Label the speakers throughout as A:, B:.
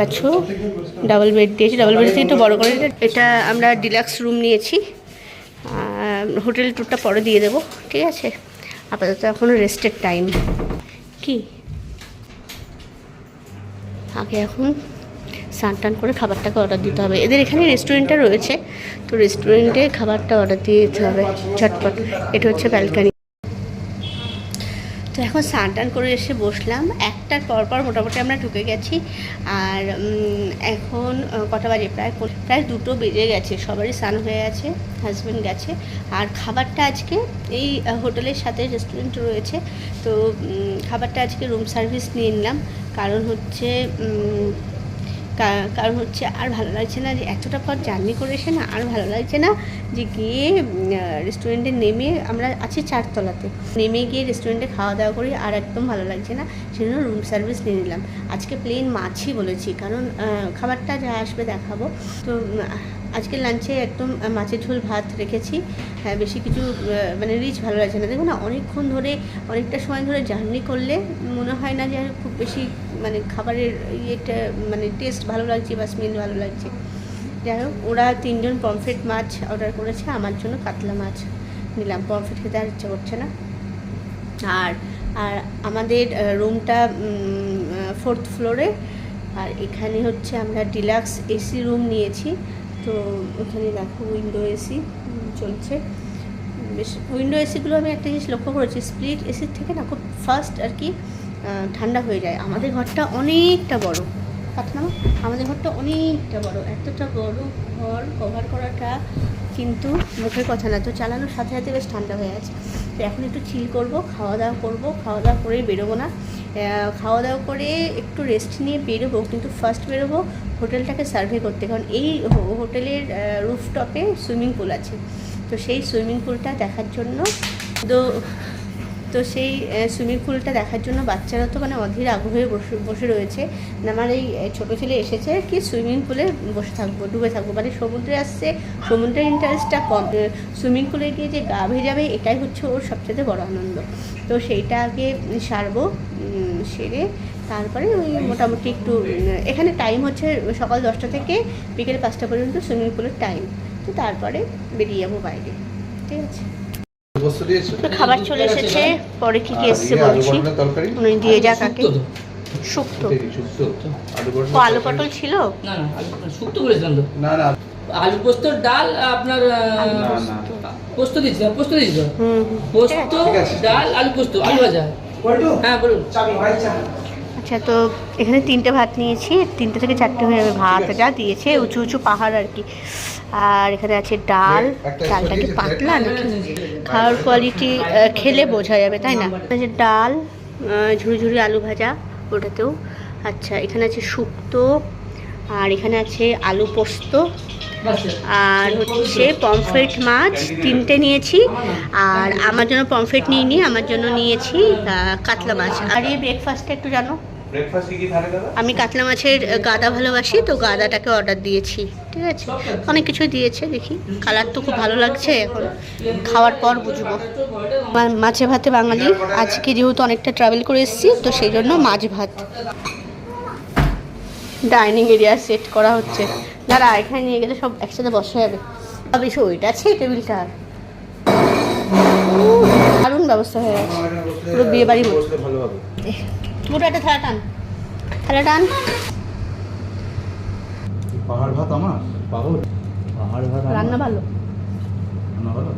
A: পাচ্ছ double bed দিয়েছি double bed থেকে একটু বড় করে এটা আমরা ডিলাক্স রুম নিয়েছি। হোটেল ট্যুরটা পরে দিয়ে দেবো, ঠিক আছে? আপাতত এখনও রেস্টের টাইম কি? আগে এখন স্নান টান করে খাবারটাকে অর্ডার দিতে হবে। এদের এখানে রেস্টুরেন্টটা রয়েছে, তো রেস্টুরেন্টে খাবারটা অর্ডার দিয়ে দিতে হবে, ঝটপট। এটা হচ্ছে ব্যালকানি তো এখন স্নান টান করে এসে বসলাম। একটার পর পর মোটামুটি আমরা ঢুকে গেছি। আর এখন কটা বাজে? প্রায় প্রায় দুটো বেজে গেছে। সবারই স্নান হয়ে গেছে হাজব্যান্ড গেছে। আর খাবারটা আজকে এই হোটেলের সাথে রেস্টুরেন্ট রয়েছে। তো খাবারটা আজকে রুম সার্ভিস নিয়ে নিলাম। কারণ হচ্ছে কারণ হচ্ছে আর ভালো লাগছে না যে এতটা পর জার্নি করে এসে না আর ভালো লাগছে না যে গিয়ে রেস্টুরেন্টে নেমে আমরা আছি চারতলাতে। নেমে গিয়ে রেস্টুরেন্টে খাওয়া দাওয়া করি আর একদম ভালো লাগছে না, সেজন্য রুম সার্ভিস নিয়ে নিলাম। আজকে প্লেন মাছই বলেছি, কারণ খাবারটা যা আসবে দেখাবো। তো আজকে লাঞ্চে একদম মাছের ঝোল, ভাত রেখেছি। হ্যাঁ বেশি কিছু মানে রিচ ভালো লাগছে না। দেখো না, অনেকক্ষণ ধরে, অনেকটা সময় ধরে জার্নি করলে মনে হয় না যে খুব বেশি মানে খাবারের ইয়েটা মানে টেস্ট ভালো লাগছে বা স্মেল ভালো লাগছে। যাই হোক, ওরা তিনজন পমফ্রেট মাছ অর্ডার করেছে, আমার জন্য কাতলা মাছ নিলাম। পমফ্রেট খেতে আর ইচ্ছে করছে না। আর আর আমাদের রুমটা ফোর্থ ফ্লোরে আর এখানে হচ্ছে আমরা ডিলাক্স এসি রুম নিয়েছি। তো ওখানে দেখো উইন্ডো এসি চলছে। বেশ উইন্ডো এসিগুলো আমি একটা জিনিস লক্ষ্য করেছি স্প্লিট এসির থেকে না খুব ফাস্ট আর কি ঠান্ডা হয়ে যায়। আমাদের ঘরটা অনেকটা বড়। কাটলাম আমাদের ঘরটা অনেকটা বড়। এতটা বড় ঘর কভার করাটা কিন্তু মুখের কথা না। তো চালানোর সাথে সাথে বেশ ঠান্ডা হয়ে আছে। তো এখন একটু চিল করব খাওয়া দাওয়া করব খাওয়া দাওয়া করে বেরোবো না। খাওয়া দাওয়া করে একটু রেস্ট নিয়ে বেরোবো, কিন্তু ফার্স্ট বেরোবো হোটেলটাকে সার্ভে করতে। কারণ এই হোটেলের রুফটপে সুইমিং পুল আছে। তো সেই সুইমিং পুলটা দেখার জন্য তো তো সেই সুইমিং পুলটা দেখার জন্য বাচ্চারা তো মানে অধীর আগ্রহে বসে বসে রয়েছে। আমার এই ছোটো ছেলে এসেছে কি সুইমিং পুলে বসে থাকব, ডুবে থাকব। মানে সমুদ্রে আসছে, সমুদ্রের ইন্টারেস্টটা কম। সুইমিং পুলে গিয়ে যে গা ভেজাবে এটাই হচ্ছে ওর সবচেয়ে বড় আনন্দ। তো সেইটা আগে সারবো সেরে তারপরে ওই মোটামুটি একটু এখানে টাইম হচ্ছে সকাল দশটা থেকে বিকেল পাঁচটা পর্যন্ত সুইমিং পুলের টাইম তো তারপরে বেরিয়ে যাব বাইরে। ঠিক আছে? খাবার চলে এসেছে পরে কি কি এসছে
B: ইয়ে আলু
A: বলছি উনি দিয়ে যা কাকে শুক্তো ও আলু পটল ছিল?
C: না না আলু শুক্তো করেছিলাম তো।
B: না না।
C: আলু পোস্তর ডাল আপনার আহ,
B: না না।
C: পোস্ত। দিচ্ছি পোস্ত
A: হুম।
C: পোস্ত ডাল আলু পোস্ত আলু ভাজা। হ্যাঁ বলুন।
A: আচ্ছা তো এখানে তিনটে ভাত নিয়েছি তিনটে থেকে চারটে হয়ে ভাত যা দিয়েছে উঁচু উঁচু পাহাড় আর কি। আর এখানে আছে ডাল ডালটা কি পাতলা নাকি? খাওয়ার কোয়ালিটি খেলে বোঝা যাবে তাই না? আছে ডাল ঝুড়ি ঝুড়ি আলু ভাজা ওটাতেও। আচ্ছা এখানে আছে শুক্তো আর এখানে আছে আলু পোস্ত আর হচ্ছে পমফ্রেট মাছ তিনটে নিয়েছি। আর আমার জন্য পমফ্রেট নিয়ে নিই আমার জন্য নিয়েছি কাতলা মাছ। আর এই ব্রেকফাস্টটা একটু জানো? আমি কাতলা মাছের গাদা ভালোবাসি তো গাদাটাকে অর্ডার দিয়েছি ঠিক আছে? অনেক কিছু দিয়েছে দেখি। কালার তো খুব ভালো লাগছে এখন খাওয়ার পর বুঝব। মাছে ভাতে বাঙালি আজকে যেহেতু অনেকটা ট্রাভেল করে এসেছি তো সেই জন্য মাছ ভাত। ডাইনিং এরিয়া সেট করা হচ্ছে। দাঁড়া এখানে নিয়ে গেলে সব একসাথে বসা যাবে। তবে এসে ওইটা আছে টেবিলটা। দারুণ ব্যবস্থা হয়ে গেছে। পুরো বিয়ে বাড়ি পুরো একটা থালা টান। থালা টান।
B: পাহাড় ভাত আমার? পাগল? পাহাড় ভাত
A: রান্না ভালো।
B: রান্না ভালো?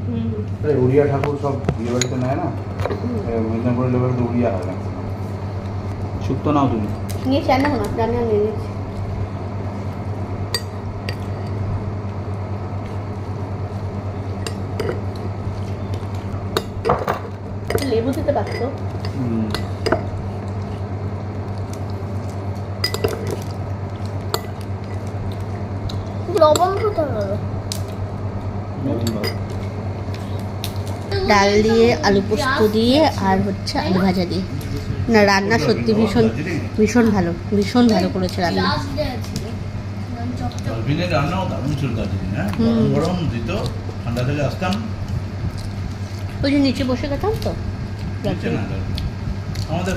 B: উড়িয়া ঠাকুর সব বিয়ে বাড়িতে নেয় না? মেদিনীপুরের তো উড়িয়া হয় না। শুক্তো নাও তুমি।
A: নিয়ে চান না। রান্না নিয়ে নিয়েছি লেবু দিতে পারতো।
B: হুম।
D: লবণ কোথায় গেল
B: নতুন ভাত।
A: ডাল দিয়ে আলু পোস্ত দিয়ে আর হচ্ছে আলু ভাজা দিয়ে। না রান্না সত্যি ভীষণ ভীষণ ভালো ভীষণ ভালো করেছে রান্না।
E: হ্যাঁ?
A: ওই যে নিচে বসে তো
E: দিচ্ছে না ডলফিন আমাদের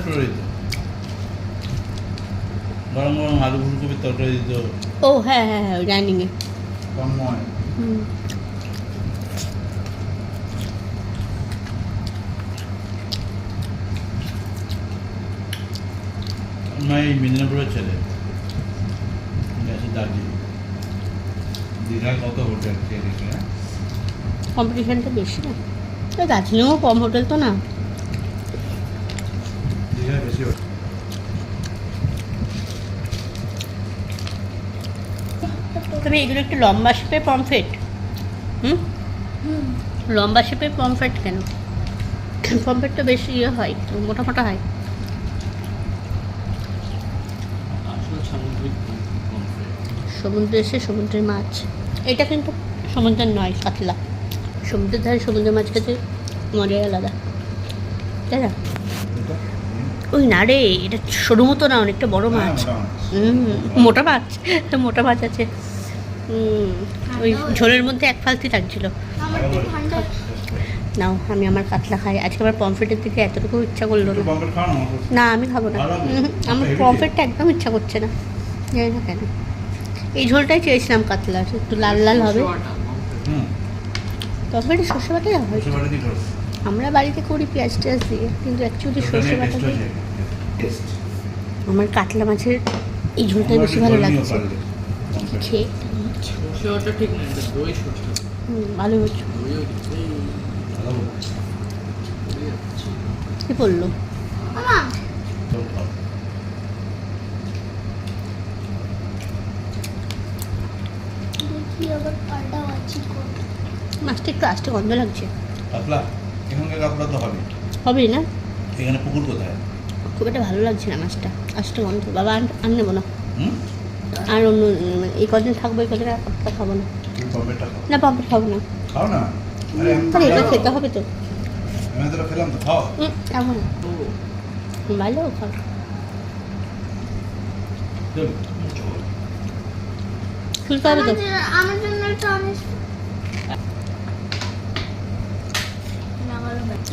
E: গরম গরম আলু ফুলকপির তরকারি দিত।
A: ও হ্যাঁ হ্যাঁ হ্যাঁ ডাইনিংয়ে। হুম।
E: এই মেদিনীপুরের ছেলে দার্জিলিং দীঘায় কত হোটেল খেয়ে দেখি হ্যাঁ?
A: কম্পিটিশনটা বেশি না। দার্জিলিংও কম হোটেল তো না।
E: দীঘায় বেশি হোটেল
A: তবে এগুলো একটু লম্বা শেপের পমফ্রেট হুম?
D: হুম।
A: লম্বা শেপের পমফ্রেট কেন? পমফ্রেটটা বেশি ইয়ে হয় মোটা মোটা হয়। সমুদ্রে এসে সমুদ্রের মাছ। এটা কিন্তু সমুদ্রের নয় কাতলা সমুদ্রের ধারে সমুদ্রের মাছ খেতে মজাই আলাদা। তাই না? ওই না রে এটা সরু মতো না অনেকটা বড় মাছ। হুম মোটা মাছ মোটা মাছ আছে। হুম ওই ঝোলের মধ্যে এক ফালতি
D: ঠান্ডা
A: নাও আমি আমার কাতলা খাই। আজকে আমার পমফ্রেটের দিকে এতটুকু ইচ্ছা করল না।
E: না
A: আমি খাব না।
E: ভালো
A: আমার পমফ্রেটটা একদম ইচ্ছা করছে না। জানি না কেন? এই ঝোলটাই চেয়েছিলাম কাতলা একটু লাল লাল হবে।
E: হুম।
A: পমফ্রেটে সর্ষে বাটা দেওয়া হয় আমরা বাড়িতে করি পেঁয়াজ টেয়াজ দিয়ে কিন্তু অ্যাকচুয়ালি সর্ষে বাটা দিয়ে। আমার কাতলা মাছের এই ঝোলটাই বেশি ভালো লাগছে। খেয়ে। ভালো হচ্ছে। কি বলল
D: মামা। দেখি আবার পাল্টা আছি কোন
A: মাছটা একটু আস্তে গন্ধ লাগছে।
E: এখানকার কাতলা তো হবে
A: হবে না?
E: এখানে পুকুর কোথায়?
A: খুব একটা ভালো লাগছে না মাছটা। আস্তে গন্ধ। বাবা আন আন নেব না আর অন্য মানে এই কদিন থাকব এই কদিন আর খাব না। না খাব না।
E: খাও না?
A: তাহলে এটা খেতে হবে তো।
E: আমি খেলাম তো খাও
A: হুম, ভালো খাও খুলতে হবে তো
D: আমার জন্য- একটু।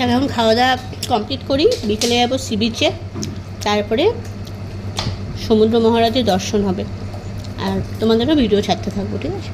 A: এখন খাওয়া দাওয়া কমপ্লিট করি। বিকেলে যাব সি বিচে তারপরে সমুদ্র মহারাজের দর্শন হবে। আর তোমাদেরও ভিডিও ছাড়তে থাকব ঠিক আছে?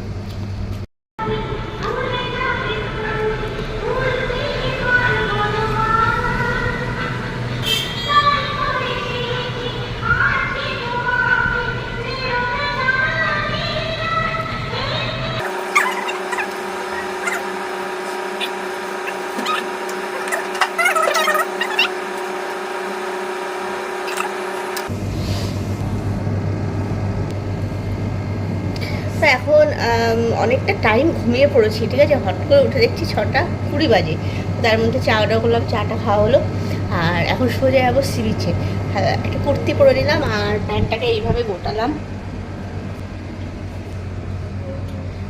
A: অনেকটা টাইম ঘুমিয়ে পড়েছি ঠিক আছে? হট করে উঠে দেখছি ছটা কুড়ি বাজে। তার মধ্যে চা অর্ডার করলাম চাটা খাওয়া হলো। আর এখন সোজা যাব সি বিচে হ্যাঁ, একটা কুর্তি পরে নিলাম আর প্যান্টটাকে এইভাবে গোটালাম।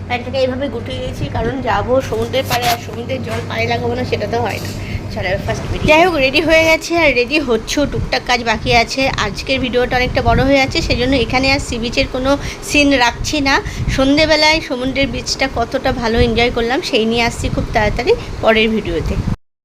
A: প্যান্টটাকে এইভাবে গুটিয়ে দিয়েছি কারণ যাব সমুদ্রের পাড়ে আর সমুদ্রের জল পায়ে লাগাবো না সেটা তো হয় না। যাই হোক রেডি হয়ে গেছে আর রেডি হচ্ছেও টুকটাক কাজ বাকি আছে। আজকের ভিডিওটা অনেকটা বড় হয়ে আছে সেই জন্য এখানে আর সি বিচের কোনো সিন রাখছি না। সন্ধেবেলায় সমুদ্রের বিচটা কতটা ভালো এনজয় করলাম, সেই নিয়ে আসছি খুব তাড়াতাড়ি পরের ভিডিওতে